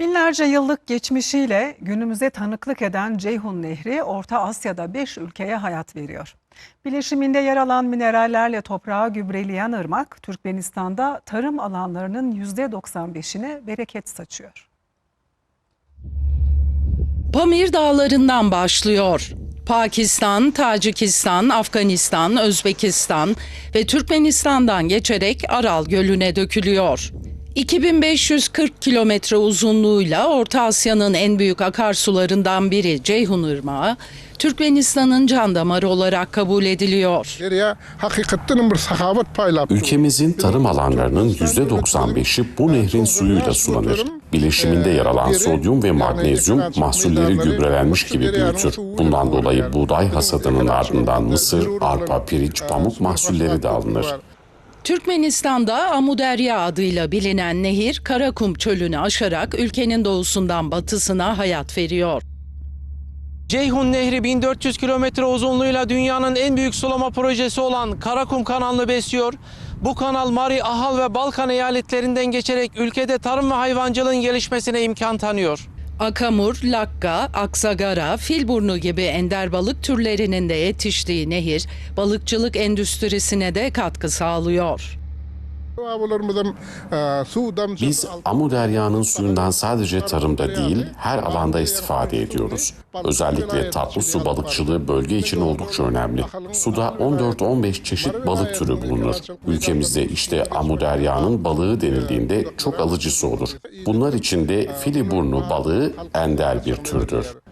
Binlerce yıllık geçmişiyle günümüze tanıklık eden Ceyhun Nehri Orta Asya'da 5 ülkeye hayat veriyor. Bileşiminde yer alan minerallerle toprağı gübreleyen ırmak, Türkmenistan'da tarım alanlarının %95'ine bereket saçıyor. Pamir dağlarından başlıyor. Pakistan, Tacikistan, Afganistan, Özbekistan ve Türkmenistan'dan geçerek Aral Gölü'ne dökülüyor. 2540 kilometre uzunluğuyla Orta Asya'nın en büyük akarsularından biri Ceyhun Irmağı, Türkmenistan'ın can damarı olarak kabul ediliyor. Ülkemizin tarım alanlarının %95'i bu nehrin suyuyla sulanır. Bileşiminde yer alan sodyum ve magnezyum mahsulleri gübrelenmiş gibi büyütür. Bundan dolayı buğday hasadının ardından mısır, arpa, pirinç, pamuk mahsulleri de alınır. Türkmenistan'da Amuderya adıyla bilinen nehir Karakum çölünü aşarak ülkenin doğusundan batısına hayat veriyor. Ceyhun Nehri 1400 kilometre uzunluğuyla dünyanın en büyük sulama projesi olan Karakum kanalını besliyor. Bu kanal Mari, Ahal ve Balkan eyaletlerinden geçerek ülkede tarım ve hayvancılığın gelişmesine imkan tanıyor. Akamur, lakka, aksagara, filburnu gibi ender balık türlerinin de yetiştiği nehir, balıkçılık endüstrisine de katkı sağlıyor. Biz Amu Derya'nın suyundan sadece tarımda değil, her alanda istifade ediyoruz. Özellikle tatlı su balıkçılığı bölge için oldukça önemli. Suda 14-15 çeşit balık türü bulunur. Ülkemizde işte Amu Derya'nın balığı denildiğinde çok alıcısı olur. Bunlar içinde filiburnu balığı ender bir türdür.